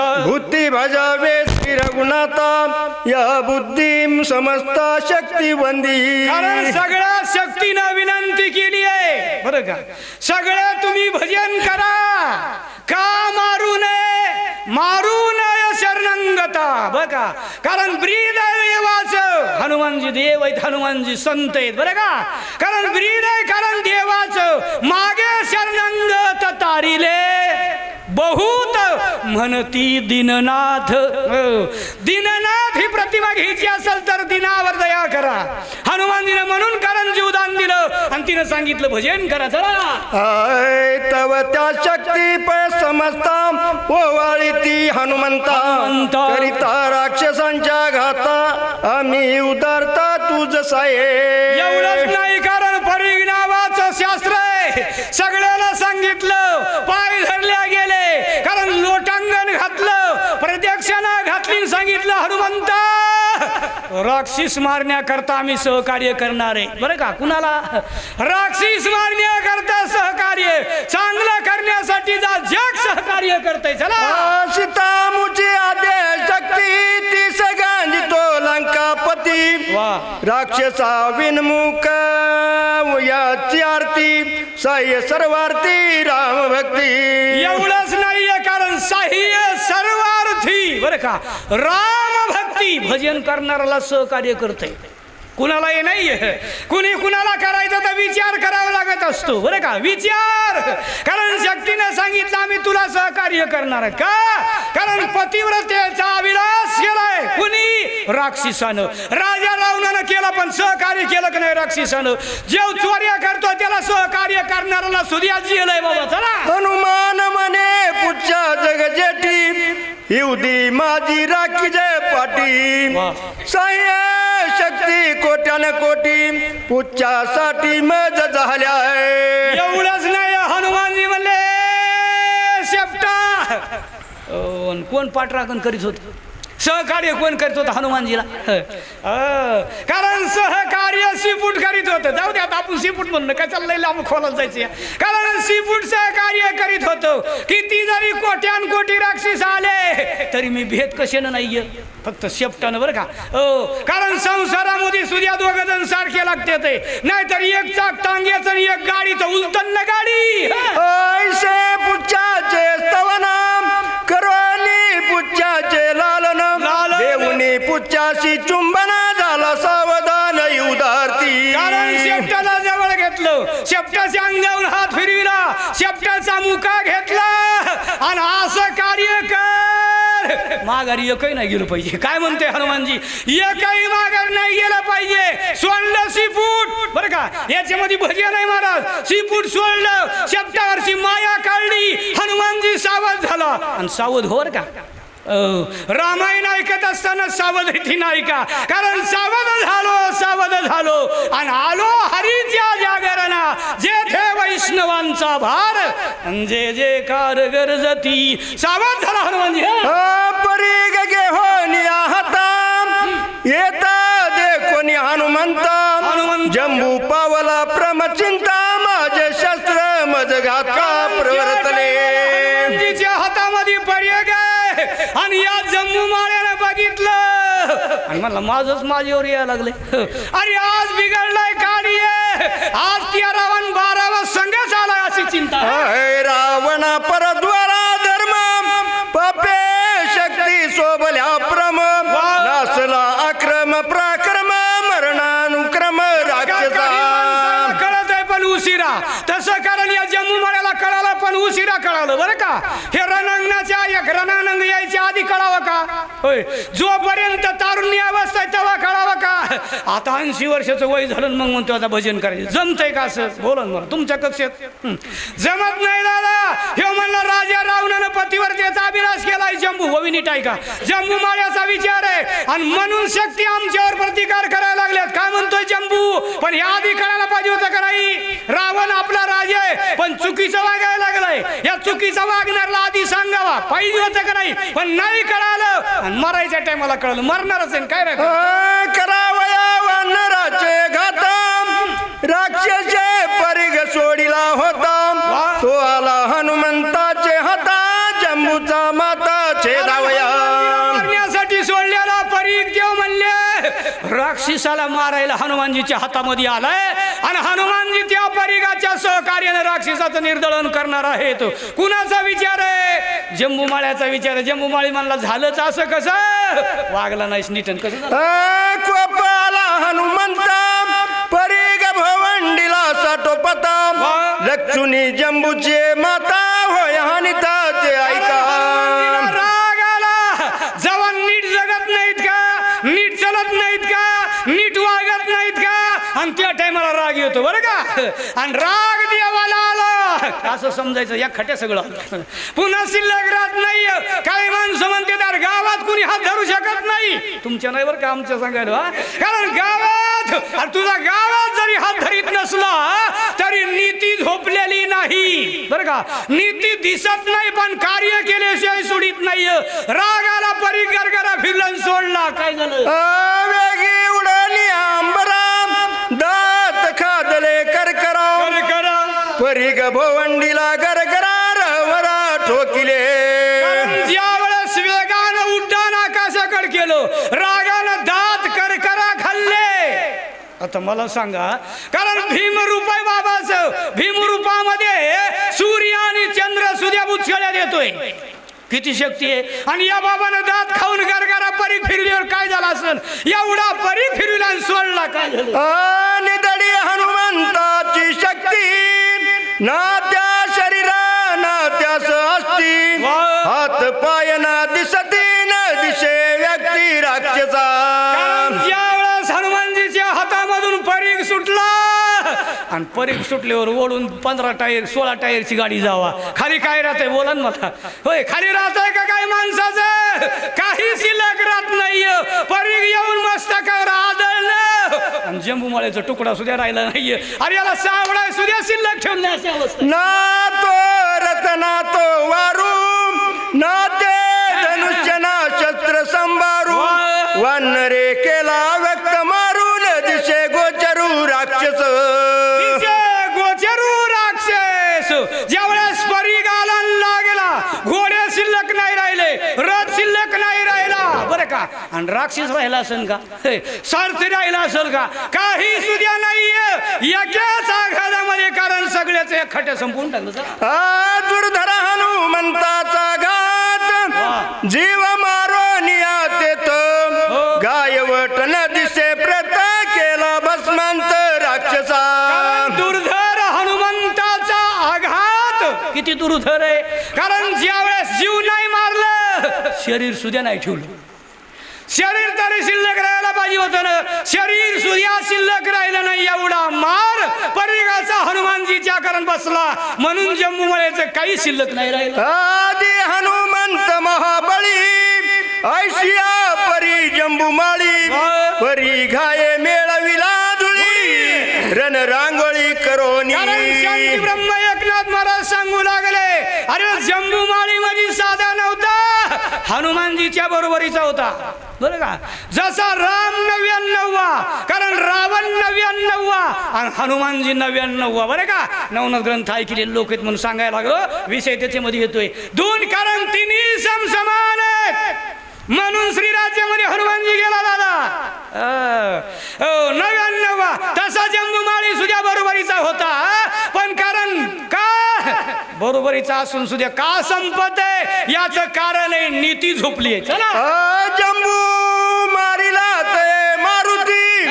बुद्धी भजावे श्री रघुनाथा। या बुद्धीम समजता शक्तिवंदी। कारण सगळ्या शक्तीनं विनंती केली आहे. बरं का? सगळं तुम्ही भजन करा. का मारू नये? मारू नये शरणंगता. बरं का? कारण ब्रीद आहे देवाचं. हनुमानजी देव आहेत हनुमानजी संत आहेत. बरं का? कारण ब्रीद आहे कारण देवाचं. मागे शरणंगत तारिले. बहुत म्हणती दिननाथ. दिननाथ ही प्रतिभा घ्यायची असेल तर दिनावर दया करा. हनुमानजीनं म्हणून कारण जीवदान दिलं. आणि तिनं सांगितलं भजन करा चला. तव त्या शक्ती पै समजता. ओवाळी ती हनुमंता. करिता राक्षसांच्या घाता. आम्ही उदारता तुझ साये. एवढंच नाही कारण परीग नावाचं शास्त्र आहे. सगळ्याला सांगितलं पाय धरल्या गेले कारण लोटांगण घातलं प्रदक्षिणा घातली आणि सांगितलं हनुमंता राक्षस मारण्याकरता आम्ही सहकार्य करणार आहे. बरं का? कुणाला? राक्षस मारण्याकरता सहकार्य चांगलं करण्यासाठी जा जग सहकार्य करतय. चला. सीतामुची आदे शक्ती ती सगळ्यांची तो लंकापती. वा. राक्षसा विनमुख याची आरती साह्य सर्वार्थी राम भक्ती. एवढंच नाहीये कारण साह्य सर्वार्थी. बरं का? राम भक्ती भजन करणाऱ्याला सहकार्य करते कुणाला हे नाहीये? कुणी कुणाला करायचं तर विचार करावा लागत असतो. बरं का? विचार! कारण शक्तीने सांगितलं आम्ही तुला सहकार्य करणार आहे. का? कारण पतिव्रतेचा विलास केलाय. कुणी? राक्षिसानं. राजा रावणानं केलं पण सहकार्य केलं की नाही राक्षिसानं? जेव चोऱ्या करतो त्याला सहकार्य करणाऱ्याला सुद्या जिलय बाबा. चला. हनुमान म्हणे पुढच्या जग जेठी येऊदी माझी राखी जय पाटी. साह्य शक्ती कोट्यान कोटी पुच्छासाठी मज झाल्या एवढंच नाही हनुमानजी म्हणले शेपटा कोण पाठराखण करीत होत सहकार्य कोण करीत होतं? हनुमानजीला. कारण सहकार्य सीफूड करीत होतं. जाऊ दे आता आपण सीफूड म्हणणं काय? चाललंय लांब खोलात जायचं कारण सीफूड सहकार्य करीत होतो. किती जरी कोट्यान कोटी राक्षस आले तरी मी भेद कशानं नाहीये? फक्त शेपटानं बरं का? हो. कारण संसारामध्ये सूर्या दोघ जण सारखे लागते ते. नाहीतर एक चाक टांग्याचं एक गाडीचं उलटन ना गाडी हा. उच्चाशी चुंबना झाला सावधान उदारती कारण शेपटाला जवळ घेतलं. शेपटाच्या अंगावर हात फिरविला. शेपटाचा मुका घेतला. आणि असं कार्य कर. माघारी एकही नाही गेलं पाहिजे. काय म्हणते हनुमानजी? एकही माघार नाही गेलं पाहिजे. सोडलं सीफूट बरं का? याच्यामध्ये भजिया नाही महाराज. सीफूट सोडलं. शेपटावरची माया काढली. हनुमानजी सावध झाला. आणि सावध होर का? रामायण ऐकत असताना सावध रीती नाही का कारण सावध झालो सावध झालो. आणि आलो हरीच्या जागरणा जेथे वैष्णवांचा भार जे जे कार गरजती सावध झाला हनुमानजी हं? परी गे होनिया हाता येता दे कोणी हनुमंता. हनुमंत. जम्बू पावला प्रमचिंता आणि या जम्मू माळ्यानं बघितलं. आणि म्हणलं माझच माझ्यावर यायला लागले अरे आज बिघडलाय काळी आज तेरावन बारावा संघच आलाय अशी चिंता. रावणा परद्वारा धर्म. पापे शक्ती सोबल्या प्रम नासला अक्रम प्राक्रम मरणानुक्रम राक्षसा कळत आहे पण उशिरा. तसं कारण या जम्मू माळ्याला कळालं पण उशिरा कळालं बरं का? हे रणांगणाच्या एक रणांगण यायच्या आधी कळावं का? होय. जोपर्यंत तारुण्य अवस्था आहे तेव्हा कळावं का? आता ऐंशी वर्षाचं वय झालं मग म्हणतो आता भजन करायचं. जमतंय का असं? बोला मला तुमच्या कक्षेत. जमत नाही दादा. हे म्हणलं राजा रावणानं पतीवर त्याचा अभिलाष केलाय जम्बू हो नीट ऐका जम्बू माळ्याचा विचार आहे. आणि म्हणून शक्ती आमच्यावर प्रतिकार करायला लागल्यात. काय म्हणतोय जम्बू पण या आधी कळायला पाहिजे होतं का नाही रावण आपला राजा आहे पण चुकीचं वागायला लागलाय. या चुकीचा वागणारला आधी सांगावा. पाहिजे होतं का नाही? पण नाही कळालं. मरायच्या टायमाला कळलं. मरणारच आहे काय नाही. करावया वानराचे राक्षसाला मारायला हनुमानजीच्या हातामध्ये आलाय आणि हनुमानजी त्या परीगाच्या सहकार्याने राक्षसाचं निर्दळन करणार आहेत. कुणाचा विचार आहे? जम्बूमाळ्याचा विचार आहे. जम्बूमाळी म्हणला झालंच असं कसं? वागला नाहीस निटन कसं? कोपाला हनुमंता परीग भवंडीला साठोपता लक्ष्मी जंबूचे माता होय हानिता ते ऐका हनुमानजीला राग आला जवान नीट जगत नाहीत का नीट चलत नाहीत का नीट वागत नाहीत का आणि त्या टायमाला राग येतो बरं का? आणि राग देवाला आला. असं समजायचं या खट्या सगळं. पुन्हा शिल्लक राहत नाही. काही माणसं म्हणते तर गावात कुणी हात धरू शकत नाही. तुमच्या नाही बरं का आमच्या सांगायला? कारण गावात आणि तुझा गावात जरी हात धरीत नसला तरी नीती झोपलेली नाही. बरं का? नीती दिसत नाही पण कार्य केल्याशिवाय सोडित नाही. रागाला परी गरगरा फिरला सोडला. काय झालं? परीग भवंडीला गरगरा रवरा ठोकिले. ज्या वेळेस वेगानं उड्डाण आकाशाकडे केलं रागानं दात करकरा खाल्ले. आता मला सांगा कारण भीमरूप आहे बाबाचं भीमरूपामध्ये सूर्य आणि चंद्र सुद्या बुचकळ्या देतोय. किती शक्ती आहे? आणि या बाबानं दात खाऊन गरगरा परीख फिरल्यावर काय झालं असेल एवढा परीख फिरला आणि सोडला काय झालं? शक्ती ना त्या शरीरा ना त्यास असती हात पाय ना दिसती न दिशे व्यक्ती राक्षसा. कारण ज्यावेळेस हनुमानजीच्या हातामधून परीख सुटला आणि परीख सुटल्यावर ओढून पंधरा टायर सोळा टायरची गाडी जावा. खाली काय राहतंय बोला ना मला. होय खाली राहतंय का काय माणसाचं? काही शिल्लक राहत नाही परीख येऊन मस्तकावर आदळलं. आणि जंबूमाळ्याचा तुकडा सुद्धा राहिला नाहीये. अरे याला सावळा सुद्धा शिल्लक अवस्था. ना तो रतना तो वारू ना ते धनुष्य ना शस्त्र संभारू. वा. वानरे आणि राक्षस राहिला असेल का? हे, सारथी राहिला असेल का? काही सुद्धा नाहीये. एकाच आघातामध्ये कारण सगळ्याच एक खट्या संपून टाकलं दुर्धर हनुमंताचा घात. जीव मारो नियातेत. गायवट न दिसे प्रत केला भस्मांत राक्षसा. दुर्धर हनुमंताचा आघात. किती दुर्धर आहे. कारण ज्यावेळेस जीव नाही मारलं शरीर सुद्धा नाही ठेवलं. शरीर तरी शिल्लक राहायला पाहिजे होतं ना. शरीर सुद्धा शिल्लक राहिलं नाही एवढा मार परिगाचा हनुमानजीच्या कारण बसला. म्हणून जम्मूमुळेच काही शिल्लक नाही राहिलं. आदी हनुमंत महाबळी ऐशिया परी जंबुमाळी परी घाये मेळविला धुळी रण रांगोळी करोनी. ब्रह्म एकनाथ महाराज सांगू लागले अरे जम्बू माळी मध्ये हनुमानजीच्या बरोबरीचा होता. बरं का? जसा राम नव्याण्णववा कारण रावण नव्याण्णववा आणि हनुमानजी नव्याण्णववा बरं का? नवनव ग्रंथ ऐकलेले लोक आहेत म्हणून सांगायला लागलो विषय त्याच्यामध्ये येतोय. दोन कारण तिन्ही समसमान म्हणून श्रीराज्यामध्ये हनुमानजी गेला दादा अं, हो, नव्याण्णवा तसा जंबुमाळी सुद्धा बरोबरीचा होता पण कारण का बरोबरीचा असून सुद्धा का संपत आहे? याच कारण आहे नीती झोपली आहे. चला. जंबू मारिला ते मारुती.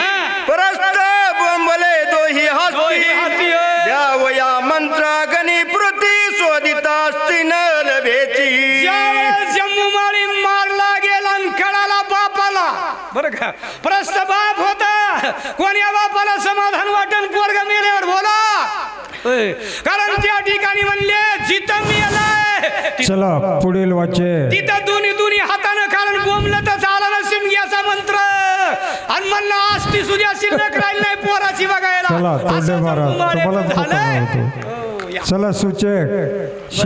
परस्त बोंबले दोही हस्ती होय. द्यावया मंत्रा गणी पृथ्वी शोधिता असती न लभेची. ज्यावेळेस जम्मूमाळी मारला गेला आणि कळाला बापाला. बरं का? प्रस्त बाप होता. कोण्या बापाला समाधान वाटण पोरग मेल्यावर बोला होय. कारण त्या ठिकाणी म्हणले जिथं मेलाय ति- चला पुढील वाचे. तिथं दोन्ही दोन्ही हातानं कारण बोंबलं तर झालं ना शिमग्याचा मंत्र. आणि म्हणणं आस्ती सुद्धा शिल्लक राहिली नाही पोराची बघायला. चला हो. चला सूचक